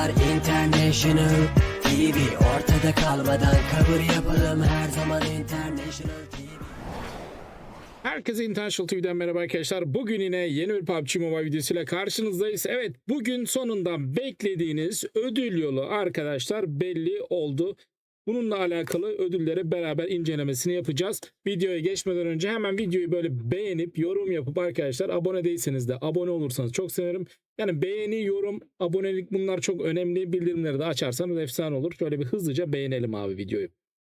başlar International TV Ortada kalmadan kabul yapalım Her zaman International TV Herkese International TV'den merhaba arkadaşlar. Bugün yine yeni bir PUBG Mobile videosuyla karşınızdayız. Evet bugün sonunda beklediğiniz ödül yolu arkadaşlar belli oldu. Bununla alakalı ödülleri beraber incelemesini yapacağız. Videoya geçmeden önce hemen videoyu böyle beğenip yorum yapıp arkadaşlar abone değilseniz de abone olursanız çok sevinirim. Yani beğeni, yorum, abonelik bunlar çok önemli. Bildirimleri de açarsanız efsane olur. Şöyle bir hızlıca beğenelim abi videoyu.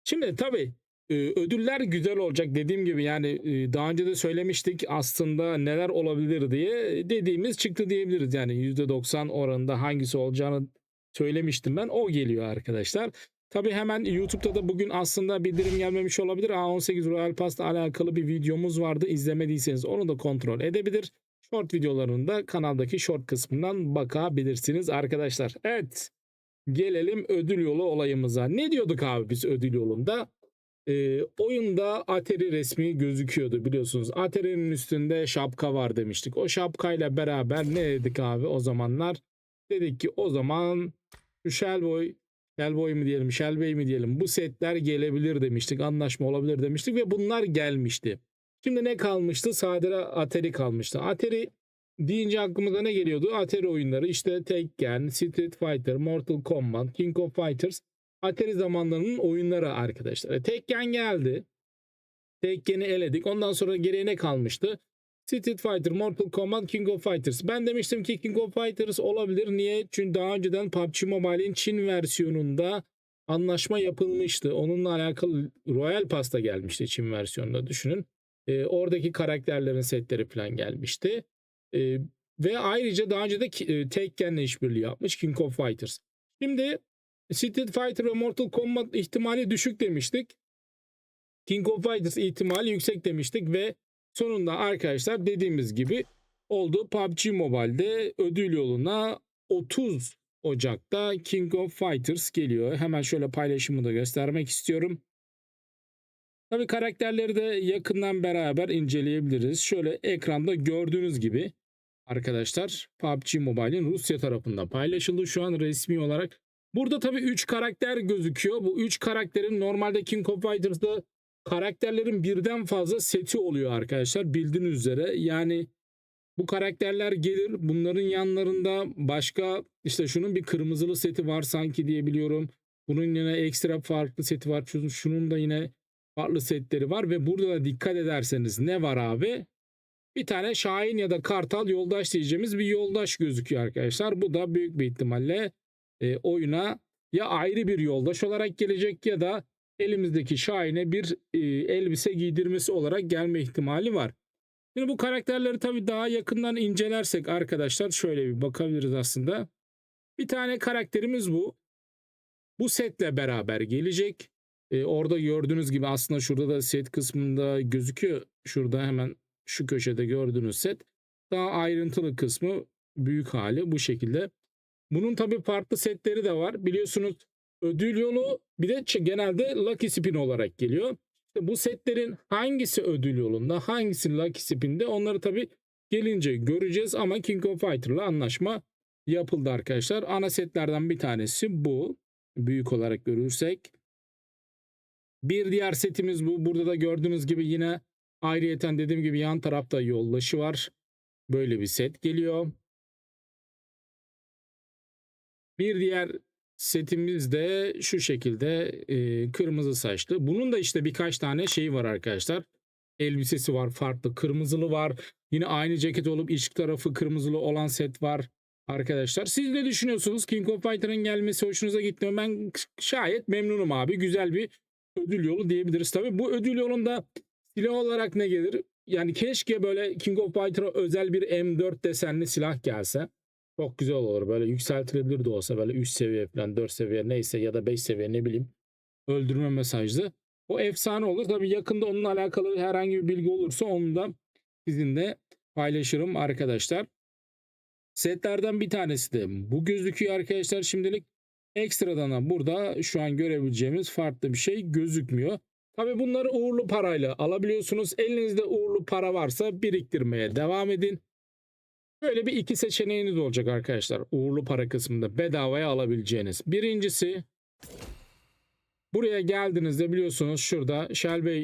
Şimdi tabii e, ödüller güzel olacak dediğim gibi yani e, daha önce de söylemiştik aslında neler olabilir diye dediğimiz çıktı diyebiliriz. Yani %90 oranında hangisi olacağını söylemiştim ben o geliyor arkadaşlar. Tabi hemen YouTube'da da bugün aslında bildirim gelmemiş olabilir. A18 Royal Pass'la alakalı bir videomuz vardı. İzlemediyseniz onu da kontrol edebilir. Short videolarında kanaldaki short kısmından bakabilirsiniz arkadaşlar. Evet gelelim ödül yolu olayımıza. Ne diyorduk abi biz ödül yolunda? Ee, oyunda Atari resmi gözüküyordu biliyorsunuz. Atari'nin üstünde şapka var demiştik. O şapkayla beraber ne dedik abi o zamanlar? Dedik ki o zaman şu Shellboy, Shellboy mi diyelim, Shellbey mi diyelim bu setler gelebilir demiştik. Anlaşma olabilir demiştik ve bunlar gelmişti. Şimdi ne kalmıştı? Sadece Atari kalmıştı. Atari deyince aklımıza ne geliyordu? Atari oyunları işte Tekken, Street Fighter, Mortal Kombat, King of Fighters Atari zamanlarının oyunları arkadaşlar. E, Tekken geldi. Tekken'i eledik. Ondan sonra geriye ne kalmıştı? Street Fighter, Mortal Kombat, King of Fighters. Ben demiştim ki King of Fighters olabilir. Niye? Çünkü daha önceden PUBG Mobile'in Çin versiyonunda anlaşma yapılmıştı. Onunla alakalı Royal Pass'ta gelmişti Çin versiyonunda düşünün. E, oradaki karakterlerin setleri falan gelmişti. E, ve ayrıca daha önce de e, Tekken'le işbirliği yapmış King of Fighters. Şimdi Street Fighter ve Mortal Kombat ihtimali düşük demiştik. King of Fighters ihtimali yüksek demiştik ve sonunda arkadaşlar dediğimiz gibi oldu. PUBG Mobile'de ödül yoluna 30 Ocak'ta King of Fighters geliyor. Hemen şöyle paylaşımı da göstermek istiyorum. Tabii karakterleri de yakından beraber inceleyebiliriz. Şöyle ekranda gördüğünüz gibi arkadaşlar PUBG Mobile'in Rusya tarafından paylaşıldı. Şu an resmi olarak Burada tabii 3 karakter gözüküyor. Bu 3 karakterin normalde King of Fighters'da karakterlerin birden fazla seti oluyor arkadaşlar. Bildiğiniz üzere. Yani bu karakterler gelir. Bunların yanlarında başka işte şunun bir kırmızılı seti var sanki diye biliyorum. Bunun yine ekstra farklı seti var. Şunun, da yine farklı setleri var ve burada da dikkat ederseniz ne var abi? Bir tane Şahin ya da Kartal yoldaş diyeceğimiz bir yoldaş gözüküyor arkadaşlar. Bu da büyük bir ihtimalle e, oyuna ya ayrı bir yoldaş olarak gelecek ya da elimizdeki Şahin'e bir e, elbise giydirmesi olarak gelme ihtimali var. Şimdi bu karakterleri tabii daha yakından incelersek arkadaşlar şöyle bir bakabiliriz aslında. Bir tane karakterimiz bu. Bu setle beraber gelecek. E, orada gördüğünüz gibi aslında şurada da set kısmında gözüküyor. Şurada hemen şu köşede gördüğünüz set. Daha ayrıntılı kısmı büyük hali bu şekilde. Bunun tabii farklı setleri de var. Biliyorsunuz ödül yolu bir de genelde Lucky Spin olarak geliyor. İşte bu setlerin hangisi ödül yolunda, hangisi Lucky Spin'de onları tabii gelince göreceğiz ama King of Fighter'la anlaşma yapıldı arkadaşlar. Ana setlerden bir tanesi bu. Büyük olarak görürsek. Bir diğer setimiz bu. Burada da gördüğünüz gibi yine ayrıyeten dediğim gibi yan tarafta yoldaşı var. Böyle bir set geliyor. Bir diğer setimiz de şu şekilde e, kırmızı saçlı. Bunun da işte birkaç tane şeyi var arkadaşlar. Elbisesi var farklı. Kırmızılı var. Yine aynı ceket olup iç tarafı kırmızılı olan set var arkadaşlar. Siz ne düşünüyorsunuz? King of Fighter'ın gelmesi hoşunuza gitti mi? Ben şayet memnunum abi. Güzel bir ödül yolu diyebiliriz. Tabii bu ödül yolunda silah olarak ne gelir? Yani keşke böyle King of Fighter'a özel bir M4 desenli silah gelse. Çok güzel olur. Böyle yükseltilebilir de olsa böyle 3 seviye falan 4 seviye neyse ya da 5 seviye ne bileyim öldürme mesajlı. O efsane olur. Tabii yakında onunla alakalı herhangi bir bilgi olursa onu da sizinle paylaşırım arkadaşlar. Setlerden bir tanesi de bu gözüküyor arkadaşlar şimdilik. Ekstradan da burada şu an görebileceğimiz farklı bir şey gözükmüyor. Tabii bunları uğurlu parayla alabiliyorsunuz. Elinizde uğurlu para varsa biriktirmeye devam edin. Böyle bir iki seçeneğiniz olacak arkadaşlar. Uğurlu para kısmında bedavaya alabileceğiniz. Birincisi buraya geldiğinizde biliyorsunuz şurada Shelby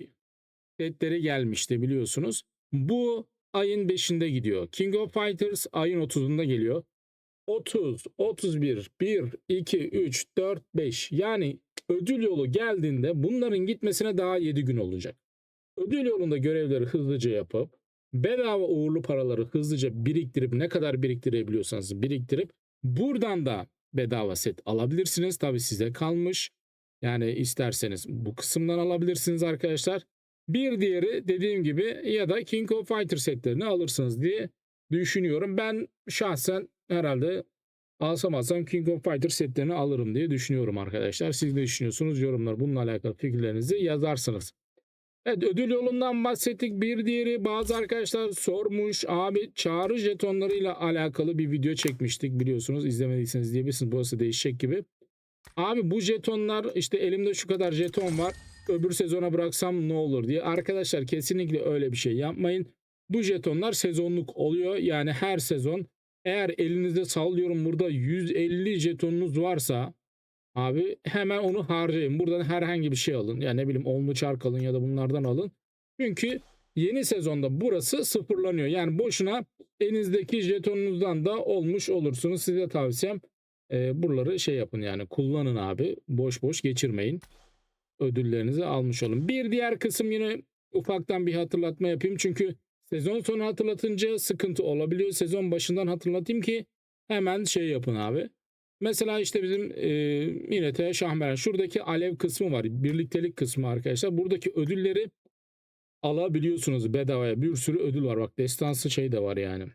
setleri gelmişti biliyorsunuz. Bu ayın 5'inde gidiyor. King of Fighters ayın 30'unda geliyor. 30, 31, 1, 2, 3, 4, 5 yani ödül yolu geldiğinde bunların gitmesine daha 7 gün olacak. Ödül yolunda görevleri hızlıca yapıp bedava uğurlu paraları hızlıca biriktirip ne kadar biriktirebiliyorsanız biriktirip buradan da bedava set alabilirsiniz. Tabi size kalmış. Yani isterseniz bu kısımdan alabilirsiniz arkadaşlar. Bir diğeri dediğim gibi ya da King of Fighter setlerini alırsınız diye düşünüyorum. Ben şahsen herhalde alsam alsam King of Fighter setlerini alırım diye düşünüyorum arkadaşlar. Siz ne düşünüyorsunuz? Yorumlar bununla alakalı fikirlerinizi yazarsınız. Evet ödül yolundan bahsettik. Bir diğeri bazı arkadaşlar sormuş. Abi çağrı jetonlarıyla alakalı bir video çekmiştik biliyorsunuz. İzlemediyseniz diyebilirsiniz. Burası değişecek gibi. Abi bu jetonlar işte elimde şu kadar jeton var. Öbür sezona bıraksam ne olur diye. Arkadaşlar kesinlikle öyle bir şey yapmayın. Bu jetonlar sezonluk oluyor. Yani her sezon eğer elinizde sallıyorum burada 150 jetonunuz varsa Abi hemen onu harcayın. Buradan herhangi bir şey alın. Yani ne bileyim olmu çark alın ya da bunlardan alın. Çünkü yeni sezonda burası sıfırlanıyor. Yani boşuna elinizdeki jetonunuzdan da olmuş olursunuz. Size tavsiyem e, buraları şey yapın yani kullanın abi. Boş boş geçirmeyin. Ödüllerinizi almış olun. Bir diğer kısım yine ufaktan bir hatırlatma yapayım. Çünkü sezon sonu hatırlatınca sıkıntı olabiliyor. Sezon başından hatırlatayım ki hemen şey yapın abi. Mesela işte bizim e, Minete Şahmeran şuradaki alev kısmı var. Birliktelik kısmı arkadaşlar. Buradaki ödülleri alabiliyorsunuz bedavaya. Bir sürü ödül var. Bak destansı şey de var yani.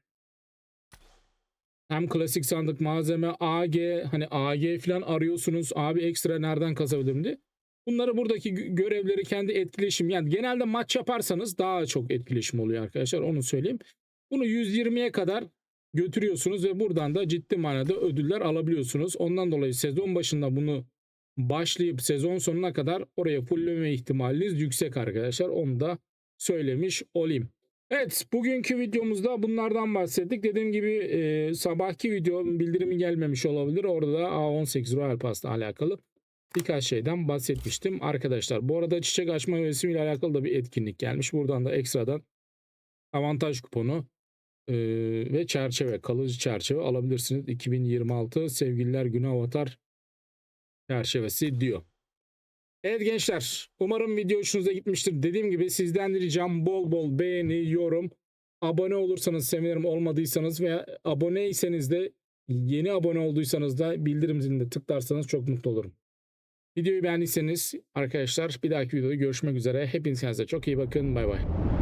Hem klasik sandık malzeme AG hani AG falan arıyorsunuz. Abi ekstra nereden kazabilirim diye. Bunları buradaki gö- görevleri kendi etkileşim yani genelde maç yaparsanız daha çok etkileşim oluyor arkadaşlar onu söyleyeyim. Bunu 120'ye kadar götürüyorsunuz ve buradan da ciddi manada ödüller alabiliyorsunuz. Ondan dolayı sezon başında bunu başlayıp sezon sonuna kadar oraya fullleme ihtimaliniz yüksek arkadaşlar. Onu da söylemiş olayım. Evet bugünkü videomuzda bunlardan bahsettik. Dediğim gibi e, sabahki video bildirimi gelmemiş olabilir. Orada da A18 Royal Pass'la alakalı birkaç şeyden bahsetmiştim arkadaşlar. Bu arada çiçek açma mevsimiyle alakalı da bir etkinlik gelmiş. Buradan da ekstradan avantaj kuponu ve çerçeve, kalıcı çerçeve alabilirsiniz. 2026 Sevgililer Günü Avatar çerçevesi diyor. Evet gençler, umarım video hoşunuza gitmiştir. Dediğim gibi sizden ricam bol bol beğeni, yorum, abone olursanız sevinirim. Olmadıysanız veya aboneyseniz de yeni abone olduysanız da bildirim zilinde tıklarsanız çok mutlu olurum. Videoyu beğendiyseniz arkadaşlar bir dahaki videoda görüşmek üzere. Hepinize çok iyi bakın. Bay bay.